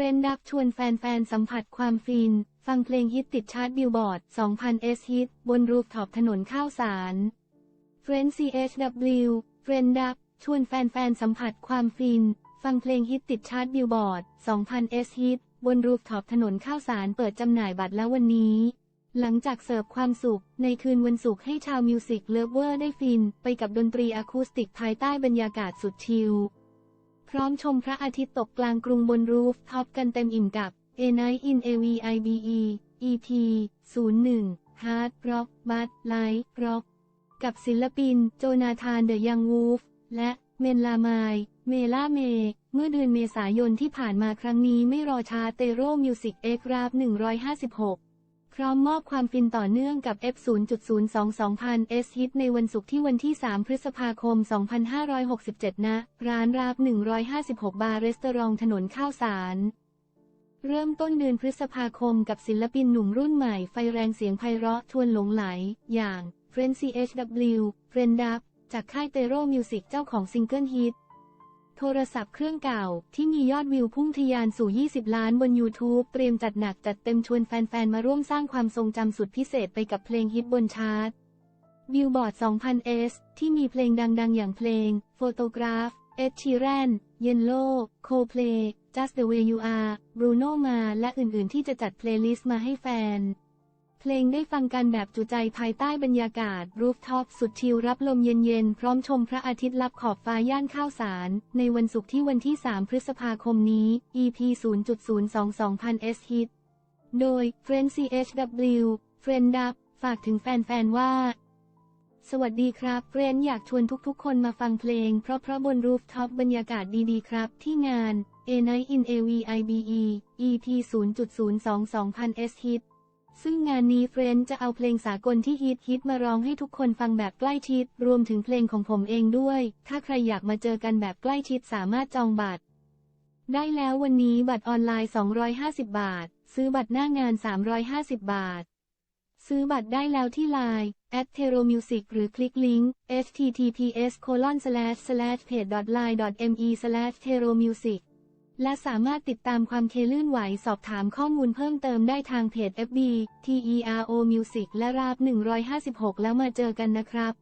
รนดับชวนแฟนๆ สัมผัสความฟิน ฟังเพลงฮิตติดชาร์ตบิลบอร์ด 2000 S ฮิต บนรูฟท็อปถนนข้าวสารเฟรน CHW เฟรนดับชวนแฟนๆ สัมผัสความฟิน ฟังเพลงฮิตติดชาร์ตบิลบอร์ด 2000 S ฮิต บนรูฟท็อปถนนข้าวสารเปิดจำหน่ายบัตรแล้ววันนี้ หลังจากเสิร์ฟความสุข ในคืนวันศุกร์ให้ชาวมิวสิกเลิฟเวอร์ได้ฟิน ไปกับดนตรีอะคูสติกภายใต้บรรยากาศสุดชิล พร้อมชมพระอาทิตย์ตกกลางกรุงบนรูฟท็อปกันเต็มอิ่มกับ A Night in AVIBE EP 01 Hard Rock Bud Light Rock กับศิลปิน โจนาธานเดอะยังวูฟ และเมนลามาย เมล่าเม เมื่อเดือนเมษายนที่ผ่านมาครั้งนี้ไม่รอช้าเตโรมิวสิกเอ็กราฟ156 พร้อมมอบความฟินต่อเนื่องกับ F0.02 2000 S Hit ในวันศุกร์ที่วันที่ 3 พฤษภาคม 2567ณร้านราบ 156 บาร์รีสตอรองถนนข้าวสาร เริ่มต้นเดือนพฤษภาคมกับศิลปินหนุ่มรุ่นใหม่ไฟแรงเสียงไพเราะทวนหลงไหล อย่าง f r i e n d CHW f r i e n d u p จากค่ายเตโรมิวสิกเจ้าของซิงเกิลฮิต โทรศัพท์เครื่องเก่า ที่มียอดวิวพุ่งทะยานสู่ 20 ล้านบน YouTube เตรียมจัดหนักจัดเต็มชวนแฟนๆ มาร่วมสร้างความทรงจำสุดพิเศษไปกับเพลงฮิตบนชาร์ตบิลบอร์ด 2000S ที่มีเพลงดังๆ อย่างเพลง Photograph Ed Sheeran Yellow Coldplay Just the Way You Are Bruno Mars และอื่นๆ ที่จะจัดเพลย์ลิสต์มาให้แฟน เพลงได้ฟังกันแบบจุใจภายใต้บรรยากาศ รูฟท็อปสุดชิลรับลมเย็นๆ พร้อมชมพระอาทิตย์ลับขอบฟ้าย่านข้าวสาร ในวันศุกร์ที่วันที่ 3 พฤษภาคมนี้ EP 0 0 2 2 0 0 S Hit โดย Friend CHW Friend Up ฝากถึงแฟนๆ ว่า สวัสดีครับเฟรนอยากชวนทุกๆ คนมาฟังเพลง เพราะเพราะบนรูฟท็อปบรรยากาศดีๆ ครับ ที่งาน A Night in AVIBE EP 0 0 2 2 0 0 S Hit ซึ่งงานนี้เฟรนจะเอาเพลงสากลที่ฮิตฮิตมาร้องให้ทุกคนฟังแบบใกล้ชิด รวมถึงเพลงของผมเองด้วย ถ้าใครอยากมาเจอกันแบบใกล้ชิดสามารถจองบัตร ได้แล้ววันนี้บัตรออนไลน์ 250 บาท ซื้อบัตรหน้างาน 350 บาท ซื้อบัตรได้แล้วที่ไลน์ at t e r o music หรือคลิกลิงก์ https colon slash slash page line me slash t e r o music และสามารถติดตามความเคลื่อนไหวสอบถามข้อมูลเพิ่มเติมได้ทางเพจ FB TERO Music และราบ 156 แล้วมาเจอกันนะครับ